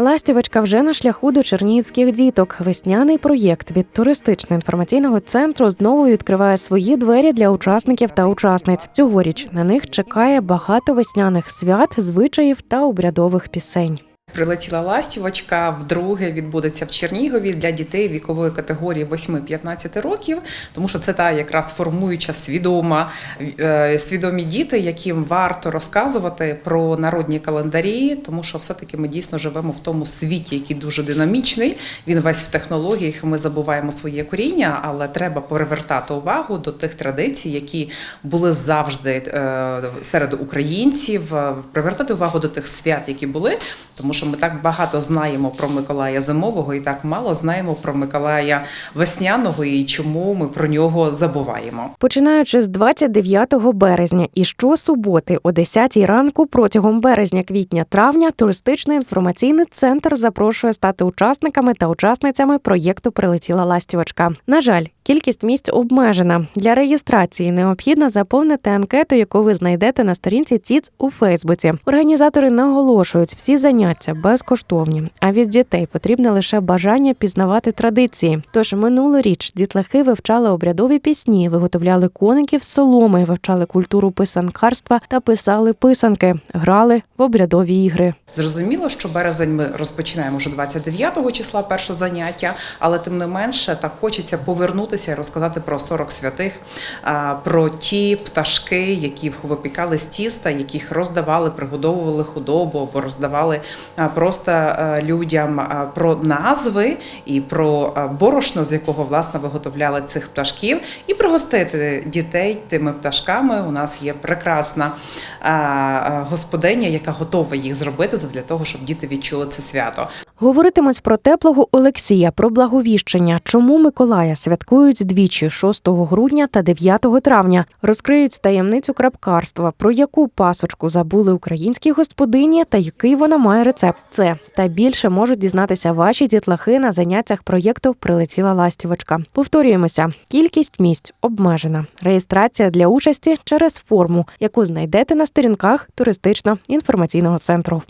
Ластівочка вже на шляху до чернігівських діток. Весняний проєкт від туристично-інформаційного центру знову відкриває свої двері для учасників та учасниць. Цьогоріч на них чекає багато весняних свят, звичаїв та обрядових пісень. Прилетіла ластівочка, вдруге відбудеться в Чернігові для дітей вікової категорії 8-15 років, тому що це та якраз формуюча свідома е, свідомі діти, яким варто розказувати про народні календарі, тому що все-таки ми дійсно живемо в тому світі, який дуже динамічний. Він весь в технологіях. Ми забуваємо своє коріння, але треба перевертати увагу до тих традицій, які були завжди е, серед українців, е, привертати увагу до тих свят, які були, тому що ми так багато знаємо про Миколая Зимового і так мало знаємо про Миколая Весняного і чому ми про нього забуваємо. Починаючи з 29 березня і щосуботи о 10 ранку протягом березня-квітня-травня туристично-інформаційний центр запрошує стати учасниками та учасницями проєкту Прилетіла ластівочка. На жаль, кількість місць обмежена. Для реєстрації необхідно заповнити анкету, яку ви знайдете на сторінці ЦІЦ у Фейсбуці. Організатори наголошують, всі заняття безкоштовні, а від дітей потрібне лише бажання пізнавати традиції. Тож минулоріч дітлахи вивчали обрядові пісні, виготовляли коників з соломи, вивчали культуру писанкарства та писали писанки, грали в обрядові ігри. Зрозуміло, що березень ми розпочинаємо вже 29 числа перше заняття, але тим не менше так хочеться повернутися і розказати про 40 святих, про ті пташки, які випікали з тіста, яких роздавали, пригодовували худобу або роздавали просто людям про назви і про борошно, з якого власне виготовляли цих пташків, і пригостити дітей тими пташками. У нас є прекрасна господиня, яка готова їх зробити для того, щоб діти відчули це свято. Говоритимуть про теплого Олексія, про благовіщення, чому Миколая святкують двічі 6 грудня та 9 травня. Розкриють таємницю крапкарства, про яку пасочку забули українські господині та який вона має рецепт. Це та більше можуть дізнатися ваші дітлахи на заняттях проєкту Прилетіла ластівочка. Повторюємося, кількість місць обмежена. Реєстрація для участі через форму, яку знайдете на сторінках туристично-інформаційного центру.